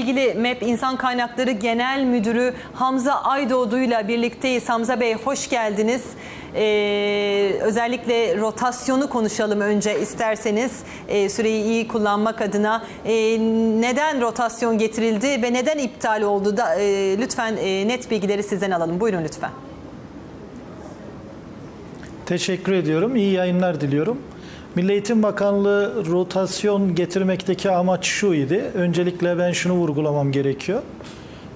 ilgili MEP İnsan Kaynakları Genel Müdürü Hamza Aydoğdu'yla birlikteyiz. Hamza Bey hoş geldiniz. Ee, özellikle rotasyonu konuşalım önce isterseniz Ee, süreyi iyi kullanmak adına. Ee, neden rotasyon getirildi ve neden iptal oldu da e, lütfen e, net bilgileri sizden alalım. Buyurun lütfen. Teşekkür ediyorum. İyi yayınlar diliyorum. Milli Eğitim Bakanlığı rotasyon getirmekteki amaç şu idi. Öncelikle ben şunu vurgulamam gerekiyor.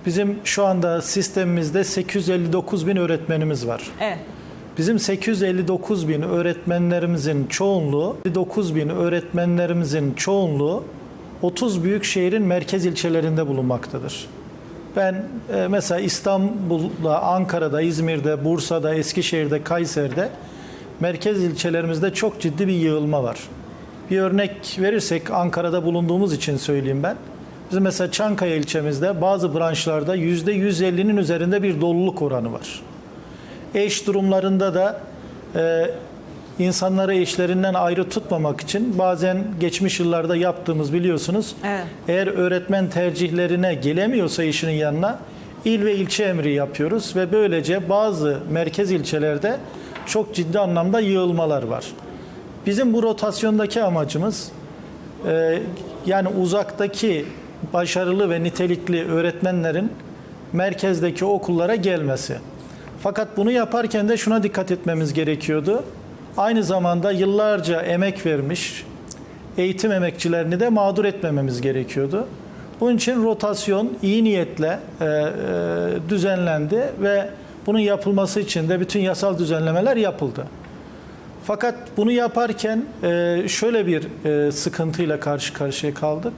Bizim şu anda sistemimizde 859 bin öğretmenimiz var. Evet. Bizim 859 bin öğretmenlerimizin çoğunluğu, 9 bin öğretmenlerimizin çoğunluğu 30 büyük şehrin merkez ilçelerinde bulunmaktadır. Ben e, mesela İstanbul'da, Ankara'da, İzmir'de, Bursa'da, Eskişehir'de, Kayseri'de merkez ilçelerimizde çok ciddi bir yığılma var. Bir örnek verirsek Ankara'da bulunduğumuz için söyleyeyim ben. Bizim mesela Çankaya ilçemizde bazı branşlarda %150'nin üzerinde bir doluluk oranı var. Eş durumlarında da e, insanları eşlerinden ayrı tutmamak için bazen geçmiş yıllarda yaptığımız biliyorsunuz. Evet. Eğer öğretmen tercihlerine gelemiyorsa işinin yanına il ve ilçe emri yapıyoruz ve böylece bazı merkez ilçelerde çok ciddi anlamda yığılmalar var. Bizim bu rotasyondaki amacımız e, yani uzaktaki başarılı ve nitelikli öğretmenlerin merkezdeki okullara gelmesi. Fakat bunu yaparken de şuna dikkat etmemiz gerekiyordu. Aynı zamanda yıllarca emek vermiş eğitim emekçilerini de mağdur etmememiz gerekiyordu. Bunun için rotasyon iyi niyetle e, e, düzenlendi ve bunun yapılması için de bütün yasal düzenlemeler yapıldı. Fakat bunu yaparken e, şöyle bir e, sıkıntıyla karşı karşıya kaldık.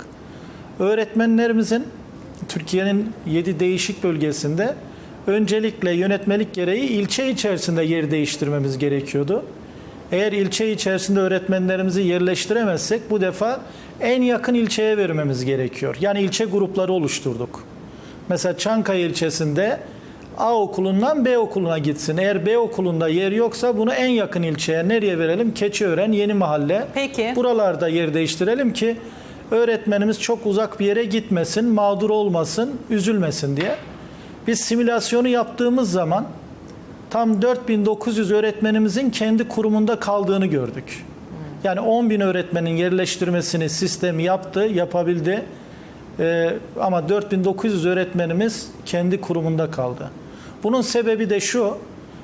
Öğretmenlerimizin Türkiye'nin 7 değişik bölgesinde öncelikle yönetmelik gereği ilçe içerisinde yer değiştirmemiz gerekiyordu. Eğer ilçe içerisinde öğretmenlerimizi yerleştiremezsek bu defa en yakın ilçeye vermemiz gerekiyor. Yani ilçe grupları oluşturduk. Mesela Çankaya ilçesinde A okulundan B okuluna gitsin. Eğer B okulunda yer yoksa bunu en yakın ilçeye nereye verelim? Keçiören, Yeni Mahalle. Peki. Buralarda yer değiştirelim ki öğretmenimiz çok uzak bir yere gitmesin, mağdur olmasın, üzülmesin diye. Biz simülasyonu yaptığımız zaman tam 4900 öğretmenimizin kendi kurumunda kaldığını gördük. Yani 10 bin öğretmenin yerleştirmesini sistem yaptı, yapabildi. Ee, ama 4900 öğretmenimiz kendi kurumunda kaldı. Bunun sebebi de şu.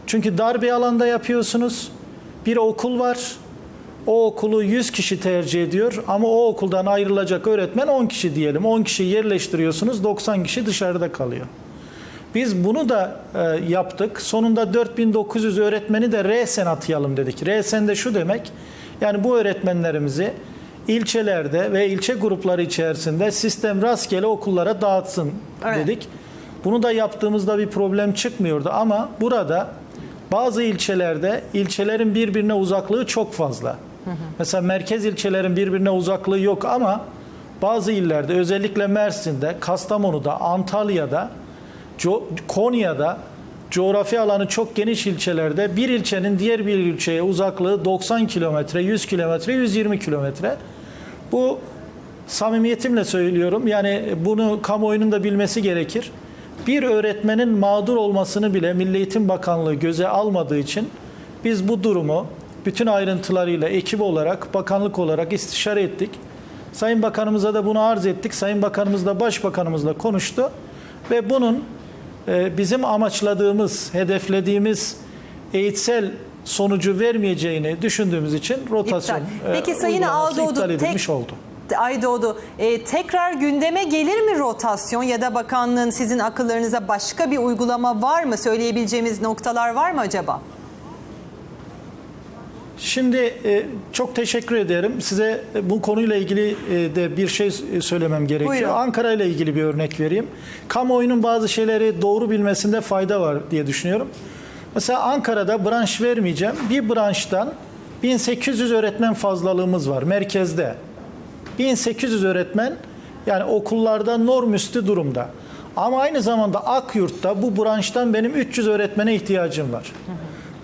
Çünkü dar bir alanda yapıyorsunuz. Bir okul var. O okulu 100 kişi tercih ediyor ama o okuldan ayrılacak öğretmen 10 kişi diyelim. 10 kişi yerleştiriyorsunuz, 90 kişi dışarıda kalıyor. Biz bunu da e, yaptık. Sonunda 4900 öğretmeni de RSEN atayalım dedik. RSEN de şu demek. Yani bu öğretmenlerimizi ilçelerde ve ilçe grupları içerisinde sistem rastgele okullara dağıtsın Evet. dedik. Bunu da yaptığımızda bir problem çıkmıyordu ama burada bazı ilçelerde ilçelerin birbirine uzaklığı çok fazla. Mesela merkez ilçelerin birbirine uzaklığı yok ama bazı illerde özellikle Mersin'de, Kastamonu'da, Antalya'da, Co- Konya'da coğrafi alanı çok geniş ilçelerde bir ilçenin diğer bir ilçeye uzaklığı 90 kilometre, 100 kilometre, 120 kilometre. Bu samimiyetimle söylüyorum. Yani bunu kamuoyunun da bilmesi gerekir. Bir öğretmenin mağdur olmasını bile Milli Eğitim Bakanlığı göze almadığı için biz bu durumu bütün ayrıntılarıyla ekip olarak, bakanlık olarak istişare ettik. Sayın Bakanımıza da bunu arz ettik. Sayın Bakanımız da Başbakanımızla konuştu. Ve bunun e, bizim amaçladığımız, hedeflediğimiz eğitsel sonucu vermeyeceğini düşündüğümüz için rotasyon İptal. e, Peki Sayın uygulaması Ağdoğdu, tek- oldu. Aydoğdu, e, tekrar gündeme gelir mi rotasyon ya da bakanlığın sizin akıllarınıza başka bir uygulama var mı? Söyleyebileceğimiz noktalar var mı acaba? Şimdi e, çok teşekkür ederim. Size e, bu konuyla ilgili e, de bir şey söylemem gerekiyor. Buyurun. Ankara ile ilgili bir örnek vereyim. Kamuoyunun bazı şeyleri doğru bilmesinde fayda var diye düşünüyorum. Mesela Ankara'da branş vermeyeceğim. Bir branştan 1800 öğretmen fazlalığımız var merkezde. 1800 öğretmen yani okullarda norm üstü durumda. Ama aynı zamanda Akyurt'ta bu branştan benim 300 öğretmene ihtiyacım var.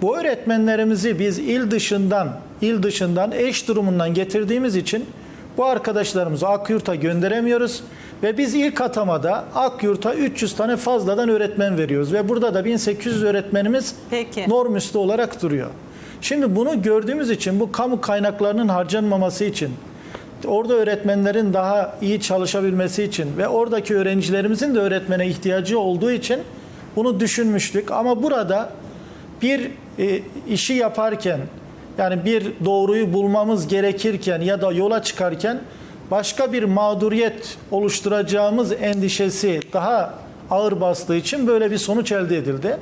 Bu öğretmenlerimizi biz il dışından, il dışından eş durumundan getirdiğimiz için bu arkadaşlarımızı Akyurt'a gönderemiyoruz Ve biz ilk atamada Akyurt'a 300 tane fazladan öğretmen veriyoruz. Ve burada da 1800 öğretmenimiz Peki. norm üstü olarak duruyor. Şimdi bunu gördüğümüz için bu kamu kaynaklarının harcanmaması için orada öğretmenlerin daha iyi çalışabilmesi için ve oradaki öğrencilerimizin de öğretmene ihtiyacı olduğu için bunu düşünmüştük. Ama burada bir e, işi yaparken yani bir doğruyu bulmamız gerekirken ya da yola çıkarken başka bir mağduriyet oluşturacağımız endişesi daha ağır bastığı için böyle bir sonuç elde edildi.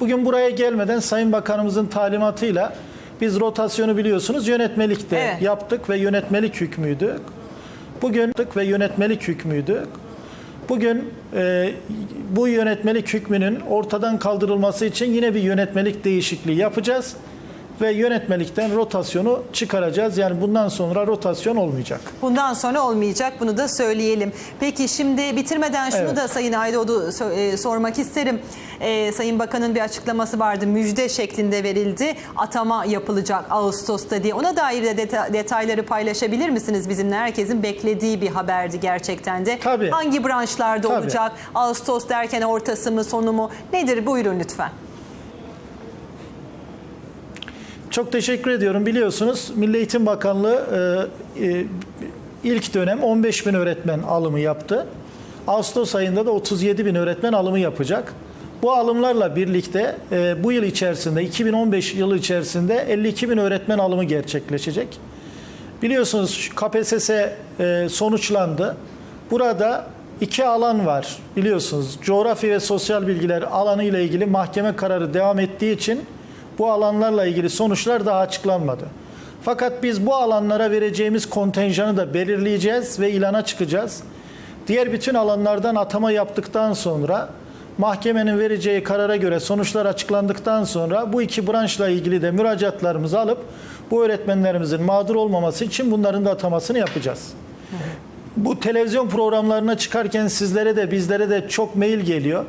Bugün buraya gelmeden Sayın Bakanımızın talimatıyla biz rotasyonu biliyorsunuz yönetmelikte Evet. yaptık ve yönetmelik hükmüydü. Bugün yaptık ve yönetmelik hükmüydü. Bugün e, bu yönetmelik hükmünün ortadan kaldırılması için yine bir yönetmelik değişikliği yapacağız ve yönetmelikten rotasyonu çıkaracağız. Yani bundan sonra rotasyon olmayacak. Bundan sonra olmayacak bunu da söyleyelim. Peki şimdi bitirmeden şunu Evet. da Sayın Aydoğdu e, sormak isterim. E, Sayın Bakan'ın bir açıklaması vardı. Müjde şeklinde verildi. Atama yapılacak Ağustos'ta diye. Ona dair de deta- detayları paylaşabilir misiniz bizimle? Herkesin beklediği bir haberdi gerçekten de. Tabii. Hangi branşlarda Tabii. olacak? Ağustos derken ortası mı sonu mu? Nedir? Buyurun lütfen. Çok teşekkür ediyorum. Biliyorsunuz Milli Eğitim Bakanlığı e, e, ilk dönem 15 bin öğretmen alımı yaptı. Ağustos ayında da 37 bin öğretmen alımı yapacak. Bu alımlarla birlikte e, bu yıl içerisinde 2015 yılı içerisinde 52 bin öğretmen alımı gerçekleşecek. Biliyorsunuz KPSS e, sonuçlandı. Burada iki alan var biliyorsunuz. Coğrafya ve sosyal bilgiler alanı ile ilgili mahkeme kararı devam ettiği için bu alanlarla ilgili sonuçlar daha açıklanmadı. Fakat biz bu alanlara vereceğimiz kontenjanı da belirleyeceğiz ve ilana çıkacağız. Diğer bütün alanlardan atama yaptıktan sonra mahkemenin vereceği karara göre sonuçlar açıklandıktan sonra bu iki branşla ilgili de müracaatlarımızı alıp bu öğretmenlerimizin mağdur olmaması için bunların da atamasını yapacağız. Bu televizyon programlarına çıkarken sizlere de bizlere de çok mail geliyor.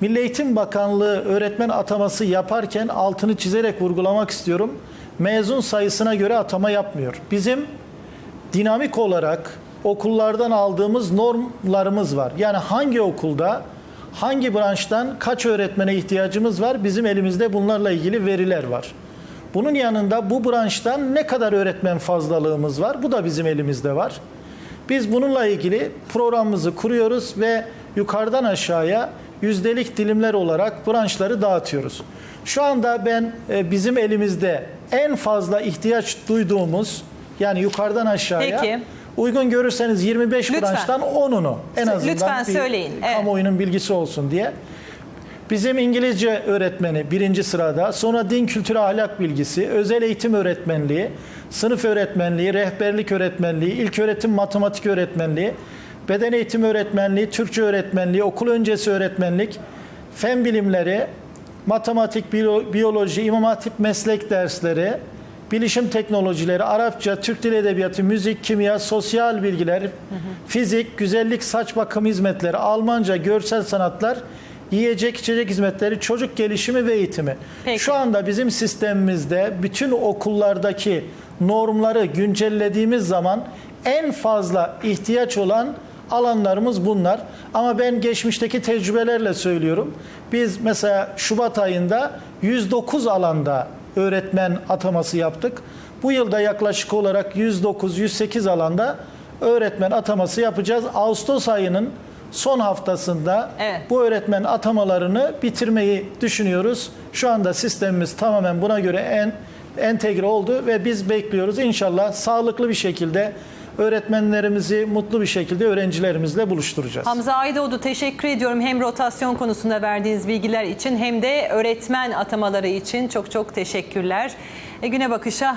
Milli Eğitim Bakanlığı öğretmen ataması yaparken altını çizerek vurgulamak istiyorum. Mezun sayısına göre atama yapmıyor. Bizim dinamik olarak okullardan aldığımız normlarımız var. Yani hangi okulda hangi branştan kaç öğretmene ihtiyacımız var bizim elimizde bunlarla ilgili veriler var. Bunun yanında bu branştan ne kadar öğretmen fazlalığımız var bu da bizim elimizde var. Biz bununla ilgili programımızı kuruyoruz ve yukarıdan aşağıya yüzdelik dilimler olarak branşları dağıtıyoruz. Şu anda ben e, bizim elimizde en fazla ihtiyaç duyduğumuz yani yukarıdan aşağıya Peki. uygun görürseniz 25 Lütfen. branştan 10'unu en Lütfen azından bir söyleyin, evet. kamuoyunun bilgisi olsun diye. Bizim İngilizce öğretmeni birinci sırada, sonra din kültürü ahlak bilgisi, özel eğitim öğretmenliği, sınıf öğretmenliği, rehberlik öğretmenliği, ilk öğretim matematik öğretmenliği, beden eğitim öğretmenliği, Türkçe öğretmenliği, okul öncesi öğretmenlik, fen bilimleri, matematik, biyo- biyoloji, imam hatip meslek dersleri, bilişim teknolojileri, Arapça, Türk Dil Edebiyatı, müzik, kimya, sosyal bilgiler, fizik, güzellik, saç bakım hizmetleri, Almanca, görsel sanatlar, yiyecek, içecek hizmetleri, çocuk gelişimi ve eğitimi. Peki. Şu anda bizim sistemimizde bütün okullardaki normları güncellediğimiz zaman en fazla ihtiyaç olan alanlarımız bunlar. Ama ben geçmişteki tecrübelerle söylüyorum. Biz mesela Şubat ayında 109 alanda öğretmen ataması yaptık. Bu yılda yaklaşık olarak 109-108 alanda öğretmen ataması yapacağız. Ağustos ayının son haftasında Evet. bu öğretmen atamalarını bitirmeyi düşünüyoruz. Şu anda sistemimiz tamamen buna göre en entegre oldu ve biz bekliyoruz. İnşallah sağlıklı bir şekilde öğretmenlerimizi mutlu bir şekilde öğrencilerimizle buluşturacağız. Hamza Aydoğdu teşekkür ediyorum hem rotasyon konusunda verdiğiniz bilgiler için hem de öğretmen atamaları için çok çok teşekkürler. E, güne bakışa